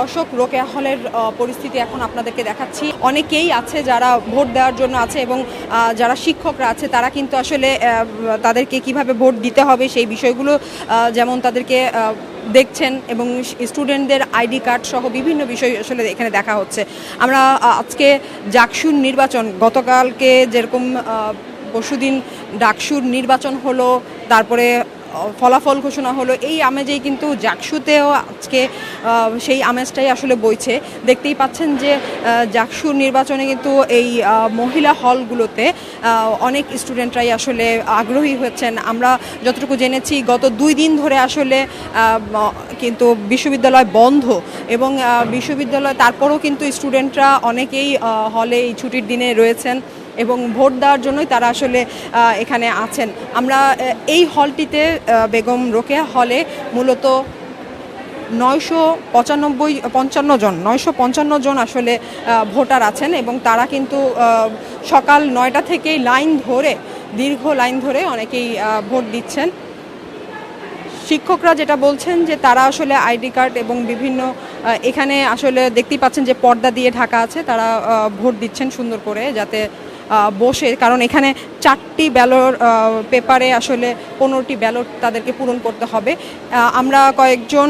দর্শক, রোকেয়া হলের পরিস্থিতি এখন আপনাদেরকে দেখাচ্ছি। অনেকেই আছে যারা ভোট দেওয়ার জন্য আছে এবং যারা শিক্ষকরা আছে, তারা কিন্তু আসলে তাদেরকে কীভাবে ভোট দিতে হবে সেই বিষয়গুলো যেমন তাদেরকে দেখছেন এবং স্টুডেন্টদের আইডি কার্ড সহ বিভিন্ন বিষয় আসলে এখানে দেখা হচ্ছে। আমরা আজকে জাকসুর নির্বাচন, গতকালকে যেরকম পরশুদিন ডাকসুর নির্বাচন হলো, তারপরে ফলাফল ঘোষণা হলো, এই আমেজেই কিন্তু জাকসুতেও আজকে সেই আমেজটাই আসলে বইছে। দেখতেই পাচ্ছেন যে জাকসুর নির্বাচনে কিন্তু এই মহিলা হলগুলোতে অনেক স্টুডেন্টরাই আসলে আগ্রহী হচ্ছেন। আমরা যতটুকু জেনেছি, গত দুই দিন ধরে আসলে কিন্তু বিশ্ববিদ্যালয় বন্ধ এবং বিশ্ববিদ্যালয়, তারপরও কিন্তু স্টুডেন্টরা অনেকেই হলে এই ছুটির দিনে রয়েছেন। এবং ভোট দেওয়ার জন্যই তারা আসলে এখানে আছেন। আমরা এই হলটিতে বেগম রোকেয়া হলে মূলত নয়শো পঁচানব্বই, পঞ্চান্ন জন, নয়শো পঞ্চান্ন জন আসলে ভোটার আছেন এবং তারা কিন্তু সকাল নয়টা থেকেই লাইন ধরে, দীর্ঘ লাইন ধরে অনেকেই ভোট দিচ্ছেন। শিক্ষকরা যেটা বলছেন যে তারা আসলে আইডি কার্ড এবং বিভিন্ন এখানে আসলে দেখতেই পাচ্ছেন যে পর্দা দিয়ে ঢাকা আছে, তারা ভোট দিচ্ছেন সুন্দর করে যাতে বসে, কারণ এখানে চারটি ব্যালট পেপারে আসলে পনেরোটি ব্যালট তাদেরকে পূরণ করতে হবে। আমরা কয়েকজন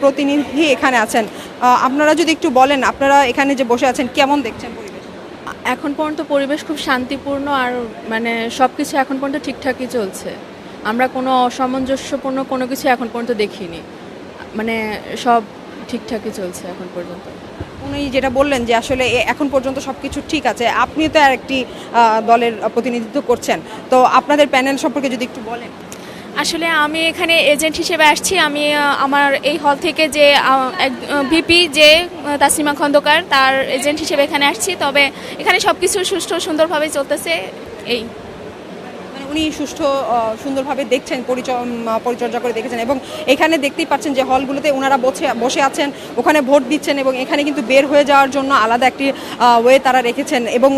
প্রতিনিধি এখানে আছেন। আপনারা যদি একটু বলেন, আপনারা এখানে যে বসে আছেন, কেমন দেখছেন এখন পর্যন্ত পরিবেশ খুব শান্তিপূর্ণ আর মানে সব কিছু এখন পর্যন্ত ঠিকঠাকই চলছে। আমরা কোনো অসামঞ্জস্যপূর্ণ কোনো কিছু এখন পর্যন্ত দেখিনি। মানে সব ঠিকঠাকই চলছে এখন পর্যন্ত। উনি যেটা বললেন যে আসলে এখন পর্যন্ত সব কিছু ঠিক আছে আপনি তো আর একটি দলের প্রতিনিধিত্ব করছেন। তো আপনাদের প্যানেল সম্পর্কে যদি একটু বলেন। আসলে আমি এখানে এজেন্ট হিসেবে আসছি। আমি আমার এই হল থেকে যে ভিপি যে তাসিমা খন্দকার, তার এজেন্ট হিসেবে এখানে আসছি। তবে এখানে সব কিছু সুষ্ঠু সুন্দরভাবে চলতেছে। এই। উনি সুষ্ঠু সুন্দরভাবে দেখছেন পরিচ- পরিচর্যা করে দেখেছেন এবং এখানে দেখতেই পাচ্ছেন যে হলগুলোতে ওনারা বসে বসে আছেন ওখানে ভোট দিচ্ছেন এবং এখানে কিন্তু বের হয়ে যাওয়ার জন্য আলাদা একটি ওয়ে তারা রেখেছেন এবং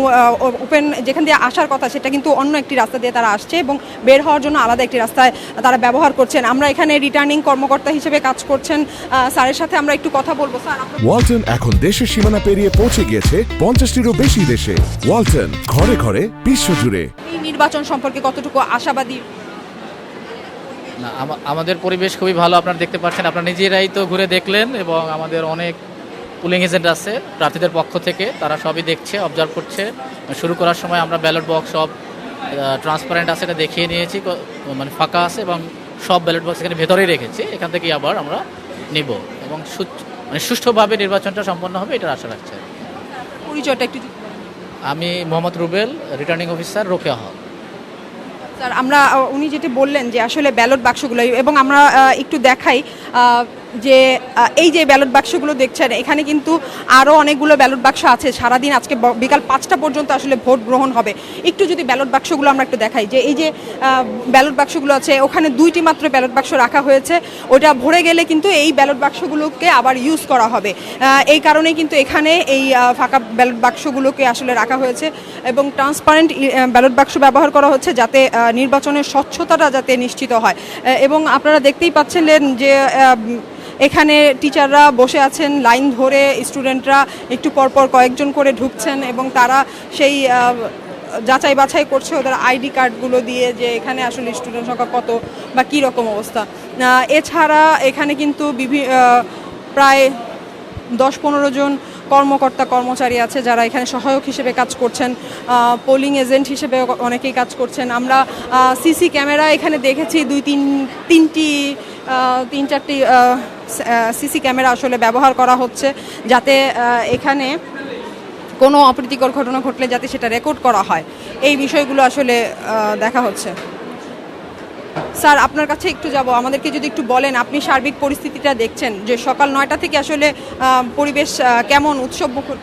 ওপেন যেখান দিয়ে আসার কথা সেটা কিন্তু অন্য একটি রাস্তা দিয়ে তারা আসছে এবং বের হওয়ার জন্য আলাদা একটি রাস্তায় তারা ব্যবহার করছেন। আমরা এখানে রিটার্নিং কর্মকর্তা হিসেবে কাজ করছেন স্যারের সাথে আমরা একটু কথা বলব। স্যার ওয়ালটন এখন দেশের সীমানা পেরিয়ে পৌঁছে গিয়েছে পঞ্চাশটিরও বেশি দেশে। ওয়ালটন ঘরে ঘরে বিশ্বজুড়ে। এই নির্বাচন সম্পর্কে কতটুকু আশাবাদী? না আমাদের পরিবেশ খুবই ভালো আপনারা দেখতে পাচ্ছেন। আপনারা নিজেরাই তো ঘুরে দেখলেন এবং আমাদের অনেক পুলিং এজেন্ট আছে প্রার্থীদের পক্ষ থেকে তারা সবই দেখছে অবজার্ভ করছে। শুরু করার সময় আমরা ব্যালট বক্স সব ট্রান্সপারেন্ট আছে এটা দেখিয়ে নিয়েছি মানে ফাঁকা আছে এবং সব ব্যালট বক্স এখানে ভেতরেই রেখেছি। এখান থেকেই আবার আমরা নিব এবং মানে সুষ্ঠুভাবে নির্বাচনটা সম্পন্ন হবে এটার আশা রাখছে। পরিচয়টা একটু আমি Mohammad Rubel returning officer Rokeya hall sir আমরা উনি যেটি বললেন যে আসলে ব্যালট বাক্সগুলো এবং আমরা একটু দেখাই যে এই যে ব্যালট বাক্সগুলো দেখছেন, এখানে কিন্তু আরও অনেকগুলো ব্যালট বাক্স আছে। সারাদিন আজকে বিকাল পাঁচটা পর্যন্ত আসলে ভোট গ্রহণ হবে। একটু যদি ব্যালট বাক্সগুলো আমরা একটু দেখাই, যে এই যে ব্যালট বাক্সগুলো আছে, ওখানে দুইটি মাত্র ব্যালট বাক্স রাখা হয়েছে। ওটা ভরে গেলে কিন্তু এই ব্যালট বাক্সগুলোকে আবার ইউজ করা হবে। এই কারণে কিন্তু এখানে এই ফাঁকা ব্যালট বাক্সগুলোকে আসলে রাখা হয়েছে এবং ট্রান্সপারেন্ট ব্যালট বাক্স ব্যবহার করা হচ্ছে যাতে নির্বাচনের স্বচ্ছতাটা যাতে নিশ্চিত হয়। এবং আপনারা দেখতেই পাচ্ছিলেন যে এখানে টিচাররা বসে আছেন, লাইন ধরে স্টুডেন্টরা একটু পরপর কয়েকজন করে ঢুকছেন এবং তারা সেই যাচাই বাছাই করছে ওদের আইডি কার্ডগুলো দিয়ে যে এখানে আসলে স্টুডেন্ট সংখ্যা কত বা কী রকম অবস্থা। এছাড়া এখানে কিন্তু বিভি- প্রায় দশ পনেরো জন কর্মকর্তা, কর্মচারী আছে যারা এখানে সহায়ক হিসেবে কাজ করছেন পোলিং এজেন্ট হিসেবে অনেকেই কাজ করছেন। আমরা সিসি ক্যামেরা এখানে দেখেছি, দুই, তিন, তিনটি তিন, চারটি সিসি ক্যামেরা আসলে ব্যবহার করা হচ্ছে যাতে এখানে কোনো অপ্রীতিকর ঘটনা ঘটলে যাতে সেটা রেকর্ড করা হয়। এই বিষয়গুলো আসলে দেখা হচ্ছে। স্যার আপনার কাছে একটু যাব। আমাদেরকে যদি একটু বলেন আপনি সার্বিক পরিস্থিতিটা দেখছেন যে সকাল নয়টা থেকে আসলে পরিবেশ কেমন উৎসব মুখর?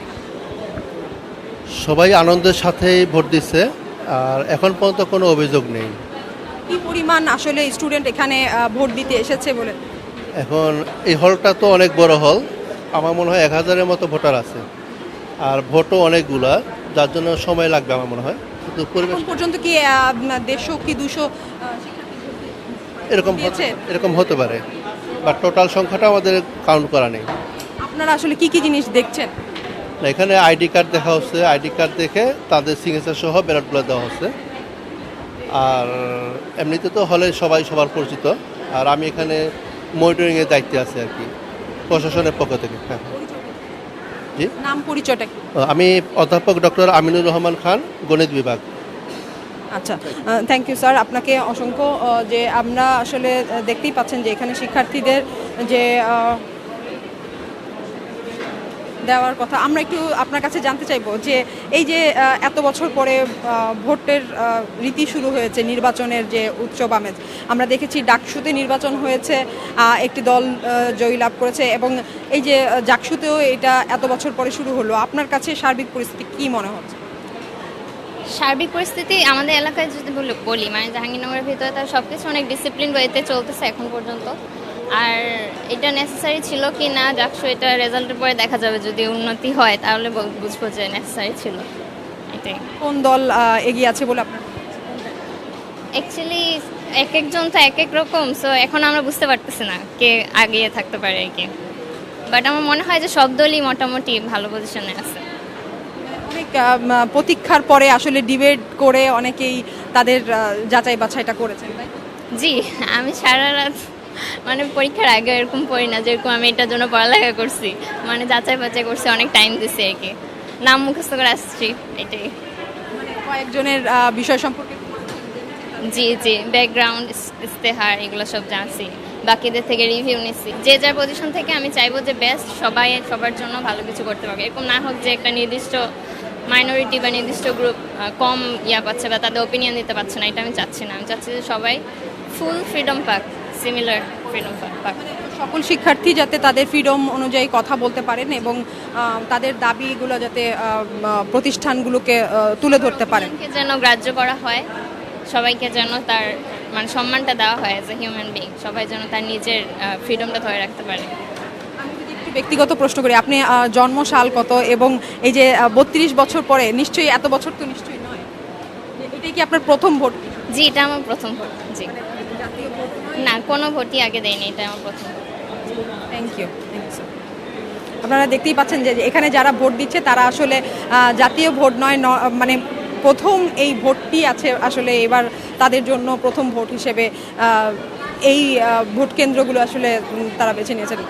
সবাই আনন্দের সাথেই ভোট দিচ্ছে আর এখন পর্যন্ত কোনো অভিযোগ নেই। কি পরিমাণ আসলে স্টুডেন্ট এখানে ভোট দিতে এসেছে বলে? এখন এই হলটা তো অনেক বড় হল আমার মনে হয় এক হাজারের মতো ভোটার আছে। আর ভোটও অনেকগুলা যার জন্য সময় লাগবে আমার মনে হয়। কিন্তু পরিবেশ পর্যন্ত কি দেড়শো কি দুশো এরকম এরকম হতে পারে। বা টোটাল সংখ্যাটা আমাদের কাউন্ট করা নেই। আপনারা আসলে কি কি জিনিস দেখছেন? না, এখানে আইডি কার্ড দেখা হচ্ছে। আইডি কার্ড দেখে তাদের সিগনেচার সহ ব্যালটগুলো দেওয়া হচ্ছে। আর এমনিতে তো হলে সবাই সবার পরিচিত। আর আমি এখানে মনিটরিংয়ের দায়িত্বে আছি আর কি। প্রশাসনের পক্ষ থেকে হ্যাঁ। জি? নাম পরিচয়টা আমি অধ্যাপক ডক্টর আমিনুর রহমান খান গণিত বিভাগ। আচ্ছা থ্যাংক ইউ স্যার আপনাকে অসংখ্য যে আমরা আসলে দেখতেই পাচ্ছেন যে এখানে শিক্ষার্থীদের যে দেওয়ার কথা। আমরা একটু আপনার কাছে জানতে চাইব যে, এই যে এত বছর পরে ভোটের রীতি শুরু হয়েছে নির্বাচনের যে উৎসব আমেজ। আমরা দেখেছি ডাকসুতে নির্বাচন হয়েছে একটি দল জয়ী লাভ করেছে এবং এই যে জাকসুতেও এটা এত বছর পরে শুরু হলো। আপনার কাছে সার্বিক পরিস্থিতি কি মনে হচ্ছে? সার্বিক পরিস্থিতি আমাদের এলাকায় যদি বলি মানে জাহাঙ্গীরনগরের ভিতরে তার সব কিছু অনেক ডিসিপ্লিন ওয়েতে চলতেছে এখন পর্যন্ত। আর এটা নেসেসারি ছিল কি না যাকসু এটা রেজাল্টের পরে দেখা যাবে। যদি উন্নতি হয় তাহলে বুঝব যে নেসেসারি ছিল। এটাই। কোন দল এগিয়ে আছে বলে আপনার অ্যাকচুয়ালি এক একজন তো এক এক রকম সো এখন আমরা বুঝতে পারতেছি না কে আগিয়ে থাকতে পারে কে। বাট আমার মনে হয় যে সব দলই মোটামুটি ভালো পজিশনে আছে। প্রতীক্ষার পরে আসলে ডিবেট করে অনেকেই তাদের যাচাই বাছাইটা করেছেন তাই জি আমি সারা রাত মানে পরীক্ষার আগে এরকম পড়ি না যেরকম আমি এটার জন্য পড়ালেখা করছি। মানে যাচাই বাছাই করছি অনেক টাইম দিছি আর কি। নাম মুখস্থ করে আসছি এটাই। মানে কয়েকজনের বিষয় সম্পর্কে জি জি ব্যাকগ্রাউন্ড ইস্তেহার এগুলো সব জানছি। বাকিদের থেকে রিভিউ নিচ্ছি যে যার পজিশন থেকে আমি চাইব যে বেস্ট সবাই সবার জন্য ভালো কিছু করতে পারবে এরকম না হোক যে একটা নির্দিষ্ট মাইনরিটি বা নির্দিষ্ট গ্রুপ কম ইয়া পাচ্ছে বা তাদের ওপিনিয়ন দিতে পারছে না এটা আমি চাচ্ছি না। আমি চাচ্ছি যে সবাই ফুল ফ্রিডম পাক সিমিলার ফ্রিডম পাক। সকল শিক্ষার্থী যাতে তাদের ফ্রিডম অনুযায়ী কথা বলতে পারেন এবং তাদের দাবিগুলো যাতে প্রতিষ্ঠানগুলোকে তুলে ধরতে পারেন। যেন গ্রাহ্য করা হয় সবাইকে যেন তার মানে সম্মানটা দেওয়া হয় অ্যাজ এ হিউম্যান বিং সবাই যেন তার নিজের ফ্রিডমটা ধরে রাখতে পারে। ব্যক্তিগত প্রশ্ন করি আপনি জন্ম সাল কত এবং এই যে বত্রিশ বছর পরে নিশ্চয়ই এত বছর তো নিশ্চয়ই নয়। এটাই কি আপনার প্রথম ভোট? জি এটা আমার প্রথম ভোট জি। না কোনো ভোটই আগে দেয়নি এটা আমার প্রথম থ্যাংক ইউ আপনারা দেখতেই পাচ্ছেন যে এখানে যারা ভোট দিচ্ছে তারা আসলে জাতীয় ভোট নয় মানে প্রথম এই ভোটটি আছে আসলে এবার তাদের জন্য প্রথম ভোট হিসেবে এই ভোট কেন্দ্রগুলো আসলে তারা বেছে নিয়েছেন